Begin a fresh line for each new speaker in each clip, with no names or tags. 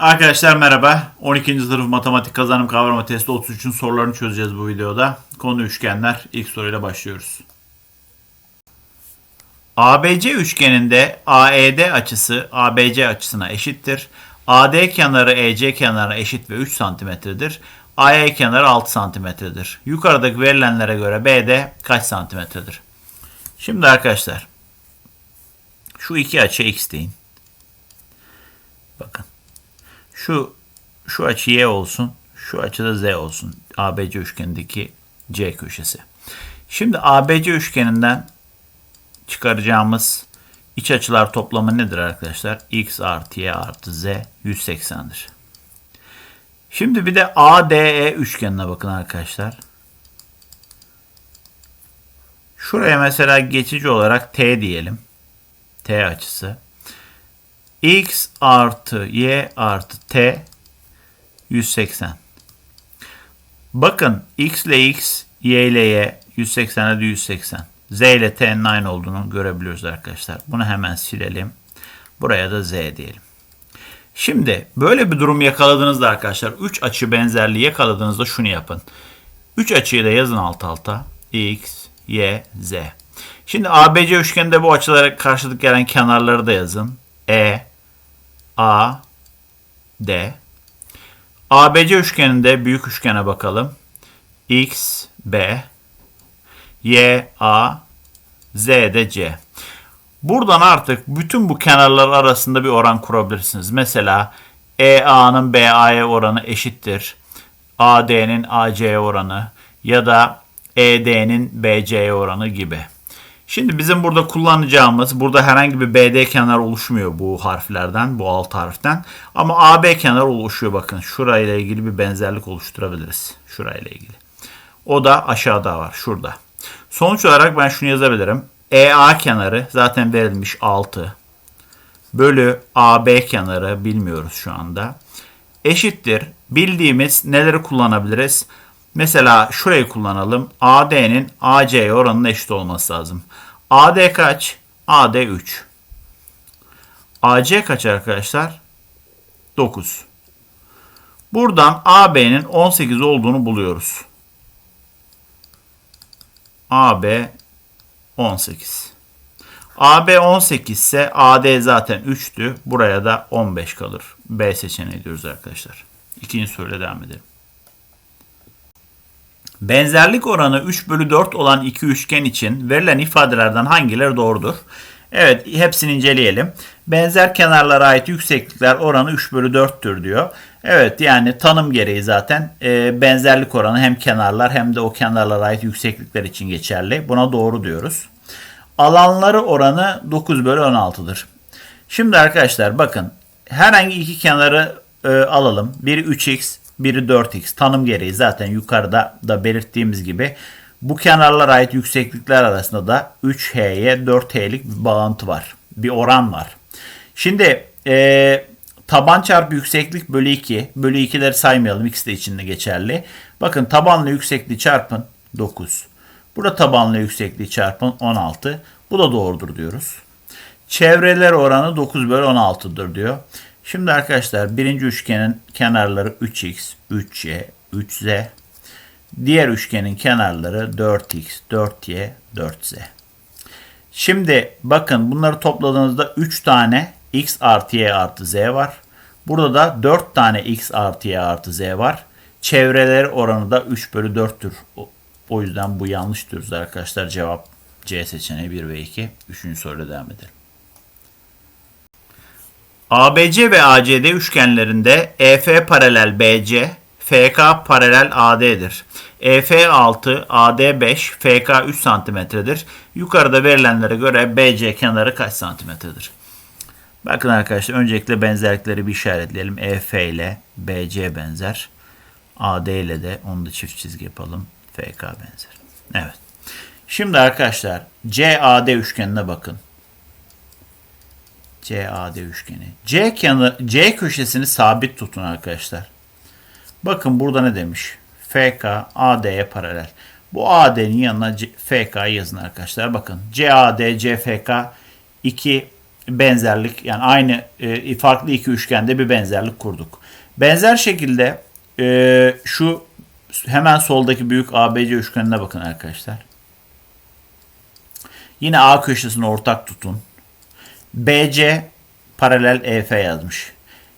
Arkadaşlar merhaba. 12. sınıf matematik kazanım kavrama testi 33'ün sorularını çözeceğiz bu videoda. Konu üçgenler. İlk soruyla başlıyoruz. ABC üçgeninde AED açısı ABC açısına eşittir. AD kenarı EC kenarına eşit ve 3 santimetredir. AE kenarı 6 santimetredir. Yukarıdaki verilenlere göre BD kaç santimetredir? Şimdi arkadaşlar şu iki açı x deyin. Bakın. Şu şu açı y olsun. Şu açı da z olsun. ABC üçgenindeki C köşesi. Şimdi ABC üçgeninden çıkaracağımız iç açılar toplamı nedir arkadaşlar? x artı y artı z 180'dir. Şimdi bir de ADE üçgenine bakın arkadaşlar. Şuraya mesela geçici olarak T diyelim. T açısı. X artı Y artı T 180. Bakın X ile X, Y ile Y 180'e de 180. Z ile T'nin aynı olduğunu görebiliyoruz arkadaşlar. Bunu hemen silelim. Buraya da Z diyelim. Şimdi böyle bir durum yakaladığınızda arkadaşlar 3 açı benzerliği yakaladığınızda şunu yapın. 3 açıyı da yazın alt alta. X, Y, Z. Şimdi ABC üçgeninde bu açılara karşılık gelen kenarları da yazın. E, A, D. ABC üçgeninde büyük üçgene bakalım. X, B, Y, A, Z de C. Buradan artık bütün bu kenarlar arasında bir oran kurabilirsiniz. Mesela EA'nın BA'ya oranı eşittir. AD'nin AC'ye oranı ya da ED'nin BC'ye oranı gibi. Şimdi bizim burada kullanacağımız, burada herhangi bir BD kenar oluşmuyor bu harflerden, bu alt harften. Ama AB kenar oluşuyor bakın. Şurayla ilgili bir benzerlik oluşturabiliriz. Şurayla ilgili. O da aşağıda var, şurada. Sonuç olarak ben şunu yazabilirim. EA kenarı zaten verilmiş 6. Bölü AB kenarı bilmiyoruz şu anda. Eşittir. Bildiğimiz neleri kullanabiliriz? Mesela şurayı kullanalım. AD'nin AC'ye oranının eşit olması lazım. AD kaç? AD 3. AC kaç arkadaşlar? 9. Buradan AB'nin 18 olduğunu buluyoruz. AB 18. AB 18 ise AD zaten 3'tü. Buraya da 15 kalır. B seçeneği diyoruz arkadaşlar. İkinci soruyla devam edelim. Benzerlik oranı 3 bölü 4 olan iki üçgen için verilen ifadelerden hangileri doğrudur? Evet hepsini inceleyelim. Benzer kenarlara ait yükseklikler oranı 3 bölü 4'tür diyor. Evet yani tanım gereği zaten e, benzerlik oranı hem kenarlar hem de o kenarlara ait yükseklikler için geçerli. Buna doğru diyoruz. Alanları oranı 9 bölü 16'dır. Şimdi arkadaşlar bakın herhangi iki kenarı e, alalım. Biri 3x, biri 4x. Tanım gereği zaten yukarıda da belirttiğimiz gibi bu kenarlara ait yükseklikler arasında da 3h'ye 4h'lik bir bağıntı var. Bir oran var. Şimdi e, taban çarpı yükseklik bölü 2. Bölü 2'leri saymayalım. İkisi de içinde geçerli. Bakın tabanla yüksekliği çarpın 9. Burada tabanla yüksekliği çarpın 16. Bu da doğrudur diyoruz. Çevreler oranı 9 bölü 16'dır diyor. Şimdi arkadaşlar birinci üçgenin kenarları 3x, 3y, 3z. Diğer üçgenin kenarları 4x, 4y, 4z. Şimdi bakın bunları topladığınızda 3 tane x artı y artı z var. Burada da 4 tane x artı y artı z var. Çevreleri oranı da 3 bölü 4'tür. O yüzden bu yanlış diyoruz arkadaşlar. Cevap C seçeneği 1 ve 2. Üçüncü soruyla devam edelim. ABC ve ACD üçgenlerinde EF paralel BC, FK paralel AD'dir. EF 6, AD 5, FK 3 santimetredir. Yukarıda verilenlere göre BC kenarı kaç santimetredir? Bakın arkadaşlar öncelikle benzerlikleri bir işaretleyelim. EF ile BC benzer. AD ile de onu da çift çizgi yapalım. FK benzer. Evet. Şimdi arkadaşlar CAD üçgenine bakın. CAD üçgeni. C kenar C köşesini sabit tutun arkadaşlar. Bakın burada ne demiş? FK AD'ye paralel. Bu AD'nin yanına FK yazın arkadaşlar. Bakın CAD CFK iki benzerlik yani aynı e, farklı iki üçgende bir benzerlik kurduk. Benzer şekilde e, şu hemen soldaki büyük ABC üçgenine bakın arkadaşlar. Yine A köşesini ortak tutun. BC paralel EF yazmış.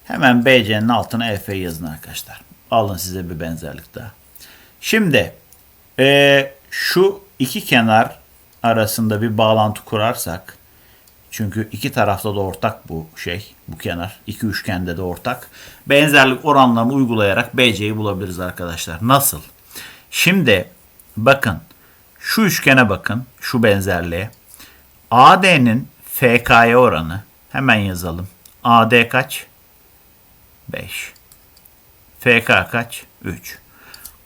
Hemen BC'nin altına EF yazın arkadaşlar. Alın size bir benzerlik daha. Şimdi e, şu iki kenar arasında bir bağlantı kurarsak çünkü iki tarafta da ortak bu şey, bu kenar. İki üçgende de ortak. Benzerlik oranlarını uygulayarak BC'yi bulabiliriz arkadaşlar. Nasıl? Şimdi bakın şu üçgene bakın, şu benzerliğe. AD'nin FK'ya oranı hemen yazalım. AD kaç? 5. FK kaç? 3.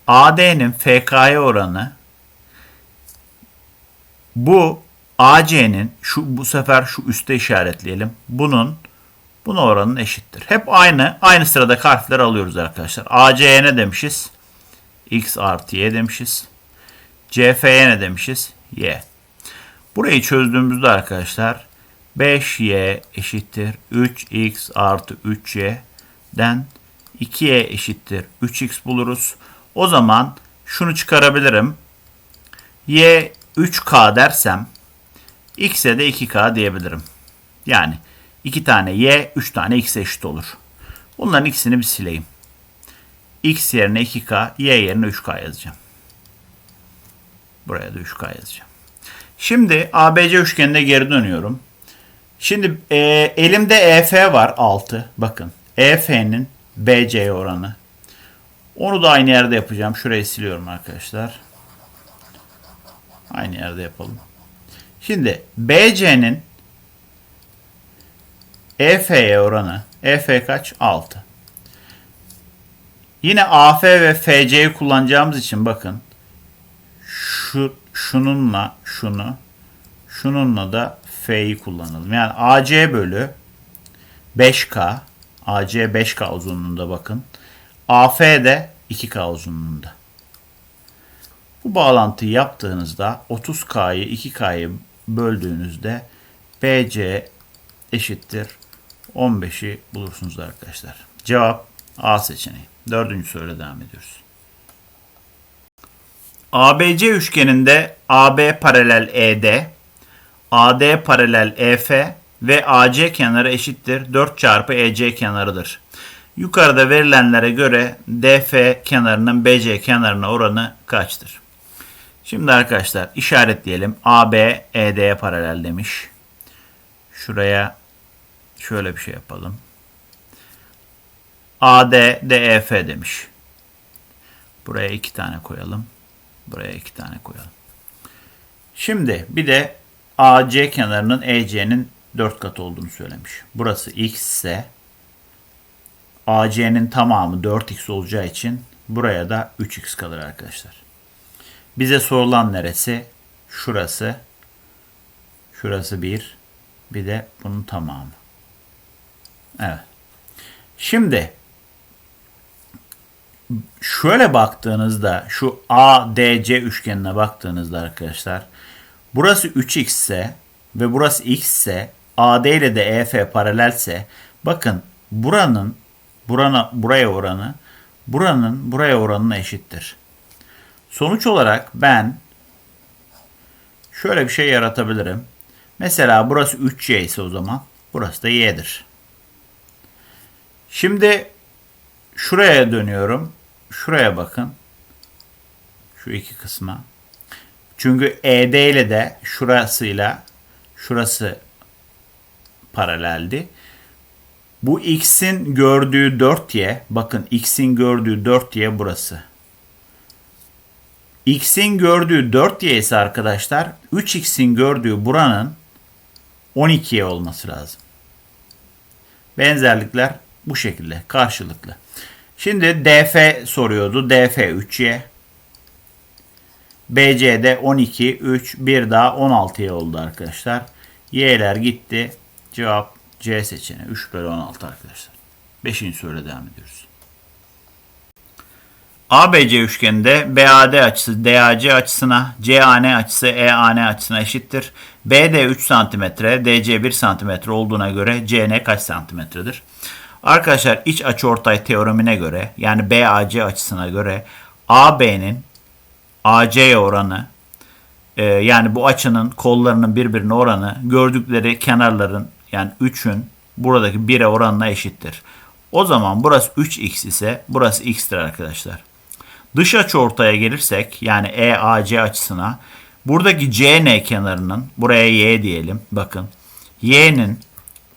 AD'nin FK'ya oranı bu AC'nin şu bu sefer şu üste işaretleyelim. Bunun buna oranın eşittir. Hep aynı aynı sırada harfler alıyoruz arkadaşlar. AC'ye ne demişiz? X artı Y demişiz. CF'ye ne demişiz? Y. Burayı çözdüğümüzde arkadaşlar 5y eşittir 3x artı 3y'den 2y eşittir 3x buluruz. O zaman şunu çıkarabilirim. y 3k dersem x'e de 2k diyebilirim. Yani 2 tane y 3 tane x eşit olur. Bunların ikisini bir sileyim. x yerine 2k, y yerine 3k yazacağım. Buraya da 3k yazacağım. Şimdi ABC üçgenine geri dönüyorum. Şimdi e, elimde EF var 6. Bakın EF'nin BC oranı. Onu da aynı yerde yapacağım. Şurayı siliyorum arkadaşlar. Aynı yerde yapalım. Şimdi BC'nin EF'ye oranı. EF kaç? 6. Yine AF ve FC'yi kullanacağımız için bakın. Şu şununla şunu şununla da F'yi kullanalım. Yani AC bölü 5K AC 5K uzunluğunda bakın. AF de 2K uzunluğunda. Bu bağlantıyı yaptığınızda 30K'yı 2K'yı böldüğünüzde BC eşittir 15'i bulursunuz arkadaşlar. Cevap A seçeneği. Dördüncü soruyla devam ediyoruz. ABC üçgeninde AB paralel ED, AD paralel EF ve AC kenarı eşittir 4 çarpı EC kenarıdır. Yukarıda verilenlere göre DF kenarının BC kenarına oranı kaçtır? Şimdi arkadaşlar işaretleyelim. AB ED'ye paralel demiş. Şuraya şöyle bir şey yapalım. AD DEF demiş. Buraya iki tane koyalım. Buraya iki tane koyalım. Şimdi bir de AC kenarının EC'nin 4 katı olduğunu söylemiş. Burası x ise AC'nin tamamı 4x olacağı için buraya da 3x kalır arkadaşlar. Bize sorulan neresi? Şurası. Şurası 1. Bir de bunun tamamı. Evet. Şimdi şöyle baktığınızda şu ADC üçgenine baktığınızda arkadaşlar burası 3x ise ve burası x ise AD ile de EF paralelse bakın buranın burana, buraya oranı buranın buraya oranına eşittir. Sonuç olarak ben şöyle bir şey yaratabilirim. Mesela burası 3y ise o zaman burası da y'dir. Şimdi şuraya dönüyorum. Şuraya bakın. Şu iki kısma. Çünkü ED ile de şurasıyla şurası paraleldi. Bu x'in gördüğü 4y, bakın x'in gördüğü 4y burası. x'in gördüğü 4y ise arkadaşlar 3x'in gördüğü buranın 12y olması lazım. Benzerlikler bu şekilde karşılıklı. Şimdi DF soruyordu. DF 3y. BC'de 12, 3, 1 daha 16'ya oldu arkadaşlar. Y'ler gitti. Cevap C seçeneği. 3 bölü 16 arkadaşlar. 5. soruyla devam ediyoruz. ABC üçgeninde BAD açısı DAC açısına, CAN açısı EAN açısına eşittir. BD 3 cm, DC 1 cm olduğuna göre CN kaç santimetredir? Arkadaşlar iç açıortay teoremine göre yani BAC açısına göre AB'nin AC oranı e, yani bu açının kollarının birbirine oranı gördükleri kenarların yani 3'ün buradaki 1'e oranına eşittir. O zaman burası 3x ise burası x'tir arkadaşlar. Dış açı ortaya gelirsek yani EAC açısına buradaki CN kenarının buraya y diyelim bakın. Y'nin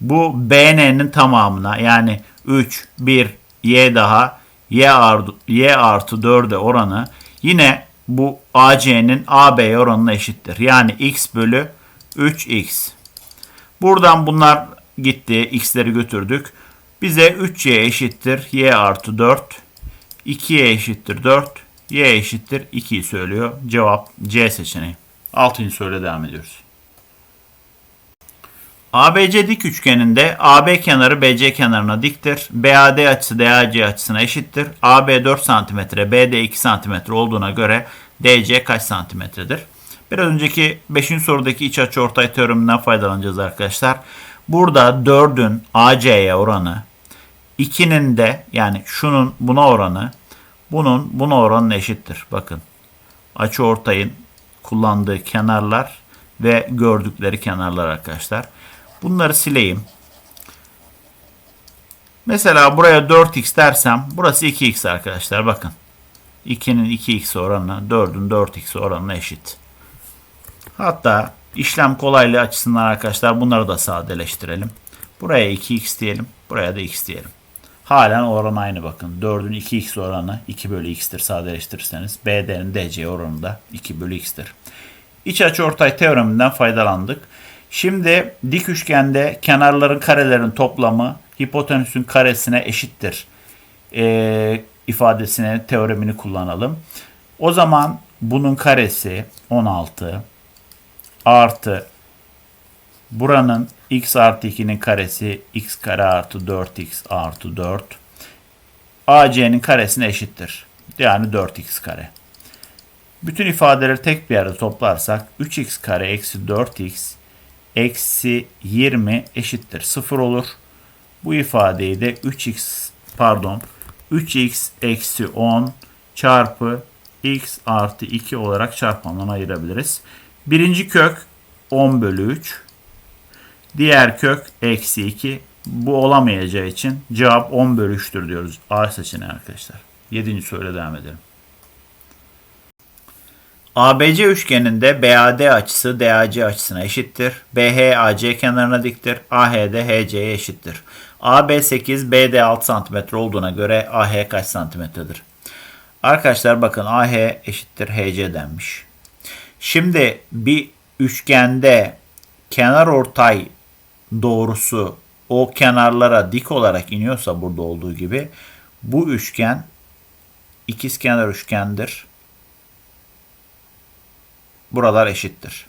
bu BN'nin tamamına yani 3, 1, y daha y artı, y artı 4'e oranı yine bu AC'nin AB oranına eşittir. Yani x bölü 3x. Buradan bunlar gitti. X'leri götürdük. Bize 3y eşittir y artı 4. 2y eşittir 4. y eşittir 2'yi söylüyor. Cevap C seçeneği. 6. soruya devam ediyoruz. ABC dik üçgeninde AB kenarı BC kenarına diktir. BAD açısı DAC açısına eşittir. AB 4 cm, BD 2 cm olduğuna göre DC kaç santimetredir? Biraz önceki 5. sorudaki iç açıortay teoreminden faydalanacağız arkadaşlar. Burada 4'ün AC'ye oranı 2'nin de yani şunun buna oranı bunun buna oranı eşittir. Bakın açıortayın kullandığı kenarlar ve gördükleri kenarlar arkadaşlar. Bunları sileyim. Mesela buraya 4x dersem burası 2x arkadaşlar bakın. 2'nin 2x oranı 4'ün 4x oranına eşit. Hatta işlem kolaylığı açısından arkadaşlar bunları da sadeleştirelim. Buraya 2x diyelim. Buraya da x diyelim. Halen oran aynı bakın. 4'ün 2x oranı 2 bölü x'tir sadeleştirirseniz. BD'nin DC oranı da 2 bölü x'tir. İç açı ortay teoreminden faydalandık. Şimdi dik üçgende kenarların karelerin toplamı hipotenüsün karesine eşittir. Ee, ifadesine teoremini kullanalım. O zaman bunun karesi 16 artı buranın x artı 2'nin karesi x kare artı 4x artı 4 AC'nin karesine eşittir. Yani 4x kare. Bütün ifadeleri tek bir yerde toplarsak 3x kare eksi 4x eksi 20 eşittir 0 olur. Bu ifadeyi de 3x pardon 3x eksi 10 çarpı x artı 2 olarak çarpandan ayırabiliriz. Birinci kök 10 bölü 3. Diğer kök eksi 2. Bu olamayacağı için cevap 10 bölü 3'tür diyoruz. A seçeneği arkadaşlar. 7. soruyla devam edelim. ABC üçgeninde BAD açısı DAC açısına eşittir. BH AC kenarına diktir. AH de HC'ye eşittir. AB 8, BD 6 cm olduğuna göre AH kaç santimetredir? Arkadaşlar bakın AH eşittir HC denmiş. Şimdi bir üçgende kenar ortay doğrusu o kenarlara dik olarak iniyorsa burada olduğu gibi bu üçgen ikizkenar üçgendir. Buralar eşittir.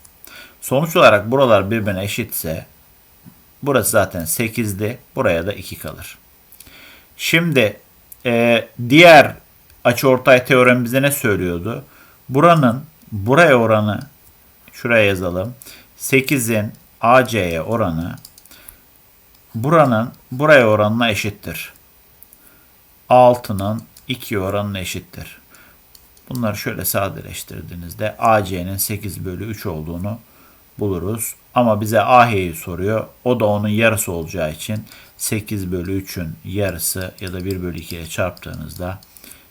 Sonuç olarak buralar birbirine eşitse burası zaten 8'di. Buraya da 2 kalır. Şimdi e, diğer açıortay teorem bize ne söylüyordu? Buranın buraya oranı şuraya yazalım. 8'in AC'ye oranı buranın buraya oranına eşittir. 6'nın 2 oranına eşittir. Bunları şöyle sadeleştirdiğinizde AC'nin 8 bölü 3 olduğunu buluruz. Ama bize AH'yi soruyor. O da onun yarısı olacağı için 8 bölü 3'ün yarısı ya da 1 bölü 2'ye çarptığınızda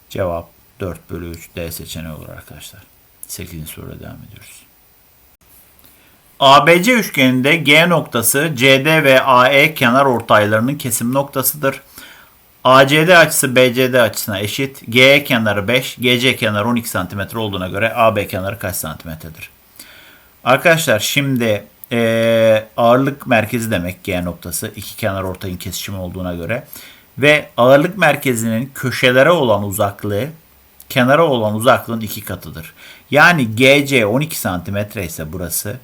cevap 4 bölü 3 D seçeneği olur arkadaşlar. 8. soruya devam ediyoruz. ABC üçgeninde G noktası CD ve AE kenar ortaylarının kesim noktasıdır. ACD açısı BCD açısına eşit. GE kenarı 5, GC kenarı 12 cm olduğuna göre AB kenarı kaç santimetredir? Arkadaşlar şimdi e, ağırlık merkezi demek G noktası. iki kenar ortayın kesişimi olduğuna göre. Ve ağırlık merkezinin köşelere olan uzaklığı kenara olan uzaklığın iki katıdır. Yani GC 12 cm ise burası.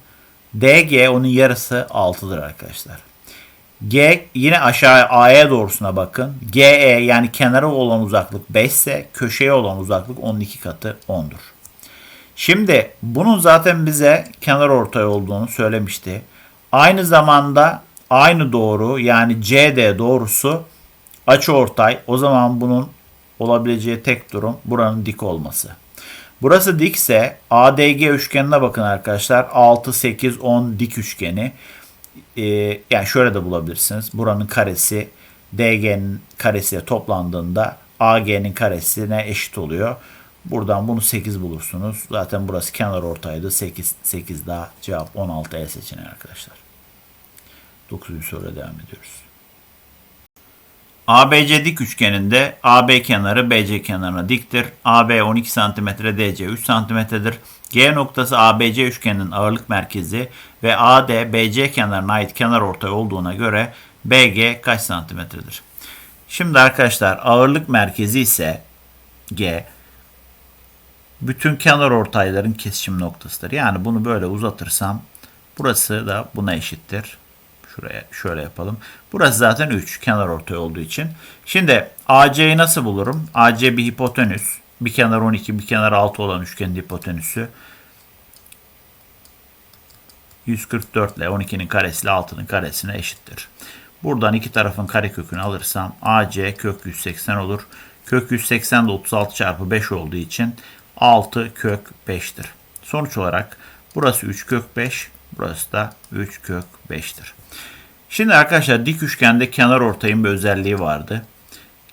DG onun yarısı 6'dır arkadaşlar. G yine aşağı A'ya doğrusuna bakın. GE yani kenara olan uzaklık 5 ise köşeye olan uzaklık 12 katı 10'dur. Şimdi bunun zaten bize kenar ortay olduğunu söylemişti. Aynı zamanda aynı doğru yani CD doğrusu açı ortay. O zaman bunun olabileceği tek durum buranın dik olması. Burası dikse ADG üçgenine bakın arkadaşlar. 6, 8, 10 dik üçgeni. Ee, yani şöyle de bulabilirsiniz. Buranın karesi DG'nin karesiyle toplandığında AG'nin karesine eşit oluyor. Buradan bunu 8 bulursunuz. Zaten burası kenar ortaydı. 8, 8 daha cevap 16 E seçeneği arkadaşlar. 9. soruya devam ediyoruz. ABC dik üçgeninde AB kenarı BC kenarına diktir. AB 12 cm, DC 3 cm'dir. G noktası ABC üçgeninin ağırlık merkezi ve AD BC kenarına ait kenar ortay olduğuna göre BG kaç santimetredir? Şimdi arkadaşlar ağırlık merkezi ise G bütün kenar ortayların kesişim noktasıdır. Yani bunu böyle uzatırsam burası da buna eşittir. Şuraya şöyle yapalım. Burası zaten 3 kenar ortay olduğu için. Şimdi AC'yi nasıl bulurum? AC bir hipotenüs. Bir kenar 12, bir kenar 6 olan üçgenin hipotenüsü. 144 ile 12'nin karesi ile 6'nın karesine eşittir. Buradan iki tarafın karekökünü alırsam AC kök 180 olur. Kök 180 de 36 çarpı 5 olduğu için 6 kök 5'tir. Sonuç olarak burası 3 kök 5, burası da 3 kök 5'tir. Şimdi arkadaşlar dik üçgende kenar ortayın bir özelliği vardı.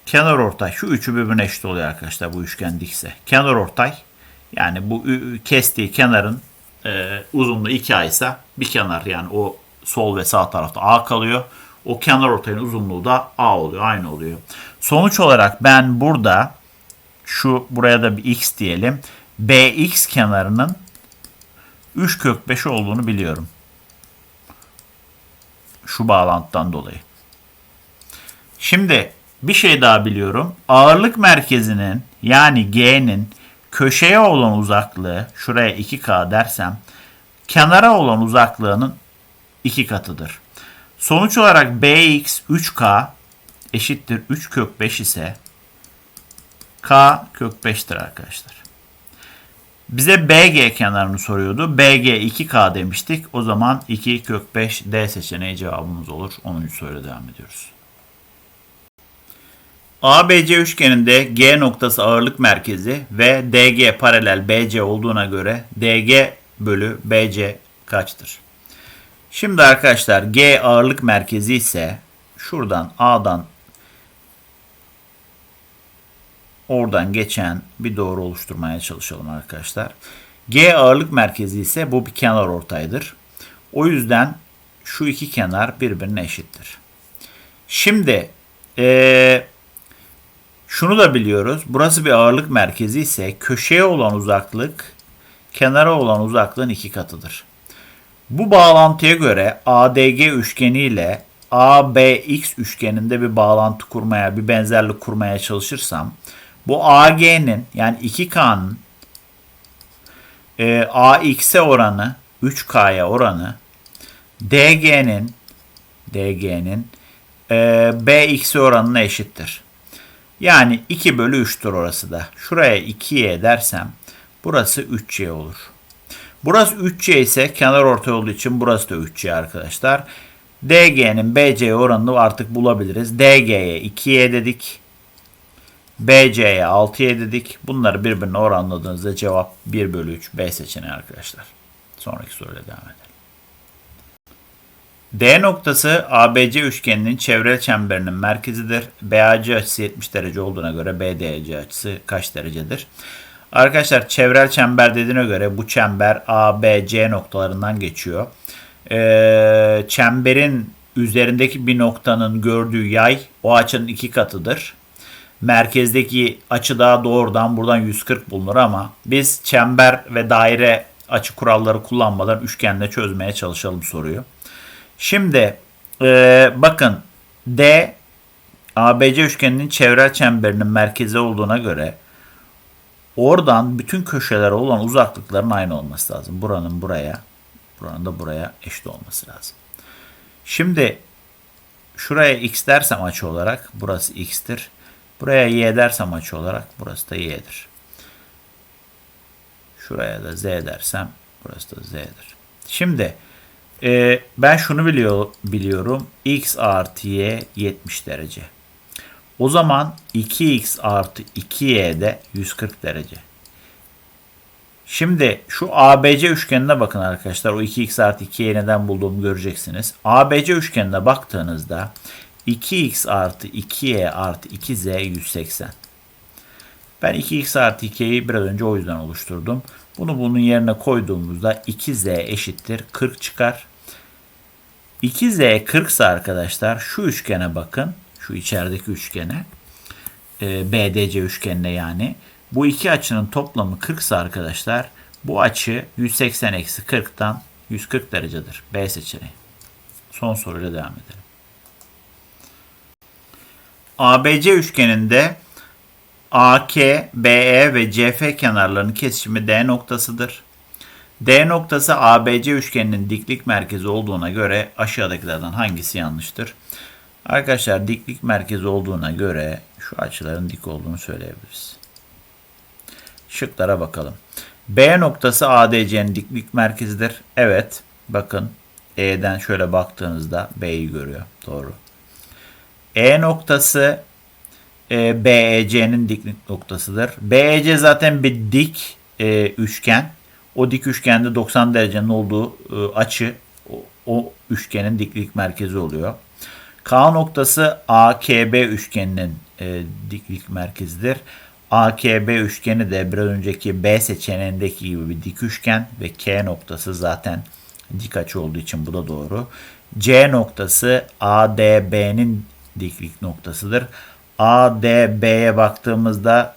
Kenar ortay şu üçü birbirine eşit oluyor arkadaşlar bu üçgen dikse. Kenar ortay yani bu kestiği kenarın e, uzunluğu 2A ise bir kenar yani o sol ve sağ tarafta A kalıyor. O kenar ortayın uzunluğu da A oluyor. Aynı oluyor. Sonuç olarak ben burada şu buraya da bir x diyelim. BX kenarının 3 kök 5 olduğunu biliyorum. Şu bağlantıdan dolayı. Şimdi bir şey daha biliyorum. Ağırlık merkezinin yani G'nin köşeye olan uzaklığı şuraya 2K dersem kenara olan uzaklığının 2 katıdır. Sonuç olarak BX 3K eşittir 3 kök 5 ise K kök 5'tir arkadaşlar. Bize BG kenarını soruyordu. BG 2K demiştik. O zaman 2 kök 5 D seçeneği cevabımız olur. 10. soruyla devam ediyoruz. ABC üçgeninde G noktası ağırlık merkezi ve DG paralel BC olduğuna göre DG bölü BC kaçtır? Şimdi arkadaşlar G ağırlık merkezi ise şuradan A'dan oradan geçen bir doğru oluşturmaya çalışalım arkadaşlar. G ağırlık merkezi ise bu bir kenar ortaydır. O yüzden şu iki kenar birbirine eşittir. Şimdi ee, şunu da biliyoruz. Burası bir ağırlık merkezi ise köşeye olan uzaklık kenara olan uzaklığın iki katıdır. Bu bağlantıya göre ADG üçgeni ile ABX üçgeninde bir bağlantı kurmaya, bir benzerlik kurmaya çalışırsam bu AG'nin yani 2K'nın e, AX'e oranı 3K'ya oranı DG'nin DG'nin e, BX'e oranına eşittir. Yani 2 bölü 3'tür orası da. Şuraya 2y dersem burası 3y olur. Burası 3y ise kenar ortay olduğu için burası da 3y arkadaşlar. DG'nin BC'ye oranını artık bulabiliriz. DG'ye 2y dedik. BC'ye 6y dedik. Bunları birbirine oranladığınızda cevap 1 bölü 3 B seçeneği arkadaşlar. Sonraki soruyla devam edelim. D noktası ABC üçgeninin çevrel çemberinin merkezidir. BAC açısı 70 derece olduğuna göre BDC açısı kaç derecedir? Arkadaşlar çevrel çember dediğine göre bu çember ABC noktalarından geçiyor. Ee, çemberin üzerindeki bir noktanın gördüğü yay o açının iki katıdır. Merkezdeki açı daha doğrudan buradan 140 bulunur ama biz çember ve daire açı kuralları kullanmadan üçgenle çözmeye çalışalım soruyu. Şimdi e, bakın D ABC üçgeninin çevrel çemberinin merkezi olduğuna göre oradan bütün köşelere olan uzaklıkların aynı olması lazım. Buranın buraya, buranın da buraya eşit olması lazım. Şimdi şuraya x dersem açı olarak burası x'tir. Buraya y dersem açı olarak burası da y'dir. Şuraya da z dersem burası da z'dir. Şimdi e, ben şunu biliyor, biliyorum. x artı y 70 derece. O zaman 2x artı 2y de 140 derece. Şimdi şu ABC üçgenine bakın arkadaşlar. O 2x artı 2y'yi neden bulduğumu göreceksiniz. ABC üçgenine baktığınızda 2x artı 2y artı 2z 180. Ben 2x artı 2y'yi biraz önce o yüzden oluşturdum. Bunu bunun yerine koyduğumuzda 2z eşittir 40 çıkar. 2z 40 ise arkadaşlar şu üçgene bakın. Şu içerideki üçgene. E, BDC üçgenine yani. Bu iki açının toplamı 40 ise arkadaşlar bu açı 180 eksi 40'tan 140 derecedir. B seçeneği. Son soruyla devam edelim. ABC üçgeninde AK, BE ve CF kenarlarının kesişimi D noktasıdır. D noktası ABC üçgeninin diklik merkezi olduğuna göre aşağıdakilerden hangisi yanlıştır? Arkadaşlar diklik merkezi olduğuna göre şu açıların dik olduğunu söyleyebiliriz. Şıklara bakalım. B noktası ADC'nin diklik merkezidir. Evet. Bakın E'den şöyle baktığınızda B'yi görüyor. Doğru. E noktası e, BEC'nin diklik noktasıdır. BEC zaten bir dik e, üçgen. O dik üçgende 90 derecenin olduğu e, açı o, o üçgenin diklik merkezi oluyor. K noktası AKB üçgeninin e, diklik merkezidir. AKB üçgeni de biraz önceki B seçeneğindeki gibi bir dik üçgen ve K noktası zaten dik açı olduğu için bu da doğru. C noktası ADB'nin diklik noktasıdır. ADB'ye baktığımızda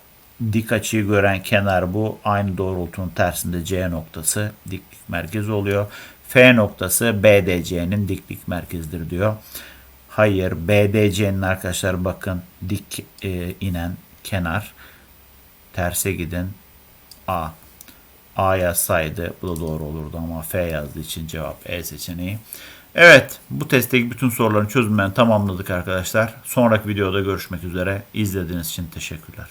dik açıyı gören kenar bu. Aynı doğrultunun tersinde C noktası diklik merkezi oluyor. F noktası BDC'nin diklik merkezidir diyor. Hayır BDC'nin arkadaşlar bakın dik e, inen kenar. Terse gidin A. A yazsaydı bu da doğru olurdu ama F yazdığı için cevap E seçeneği. Evet bu testteki bütün soruların çözümlerini tamamladık arkadaşlar. Sonraki videoda görüşmek üzere. İzlediğiniz için teşekkürler.